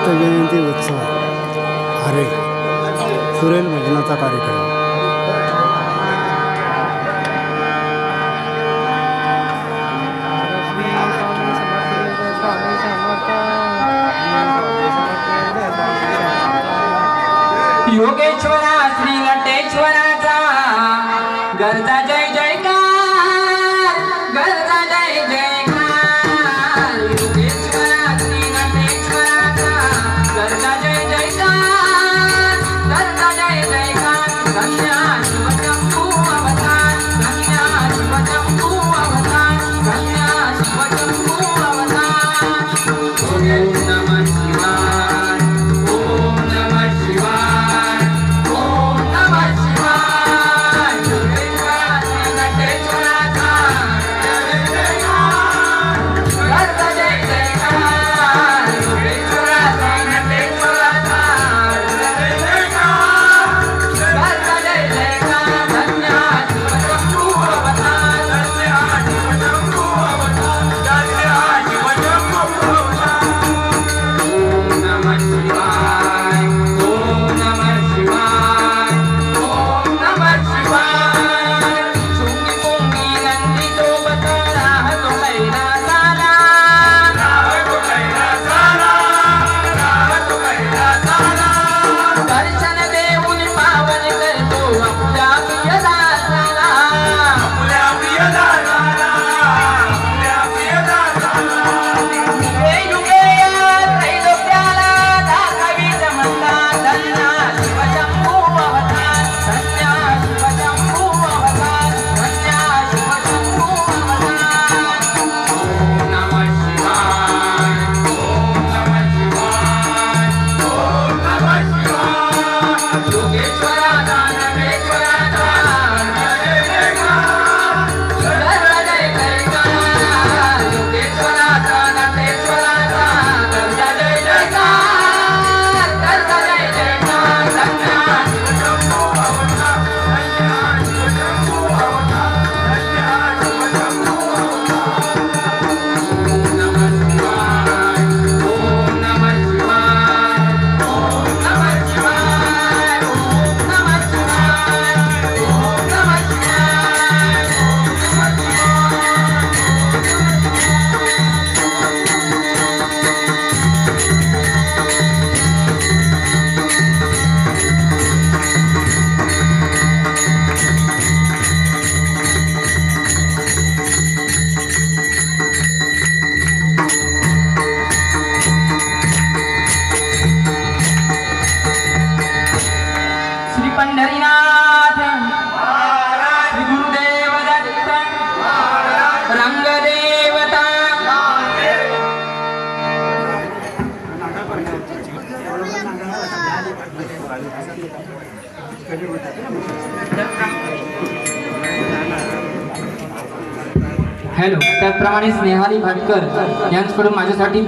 दत्त जयंती उत्सव आरे सुरेल भजनाचा कार्यक्रम. योगेश्वरा श्री लटेश्वराचा गरजा जय हॅलो त्याचप्रमाणे स्नेहाली भाटकर यांच्याकडून माझ्यासाठी